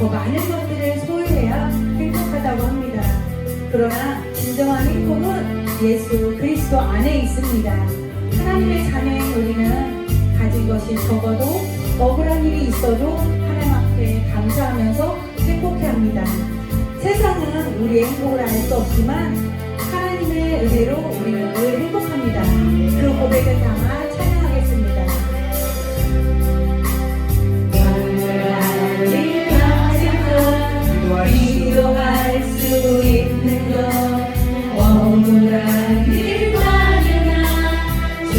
더 많은 것들을 소유해야 행복하다고 합니다. 그러나 진정한 행복은 예수 그리스도 안에 있습니다. 하나님의 자녀인 우리는 가진 것이 적어도 억울한 일이 있어도 하나님 앞에 감사하면서 행복해 합니다. 세상은 우리의 행복을 알 수 없지만 하나님의 은혜로 우리는 늘 행복합니다. 그 고백을 담아 찬양하겠습니다.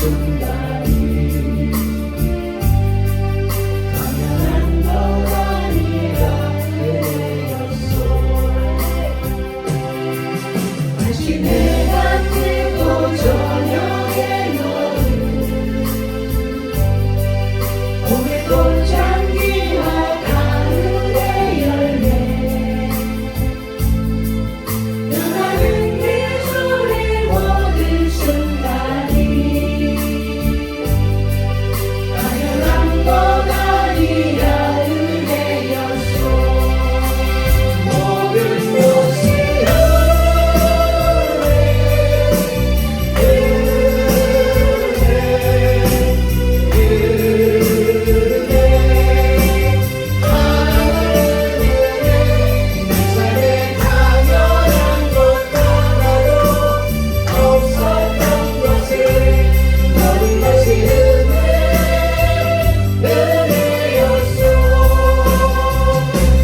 tonight.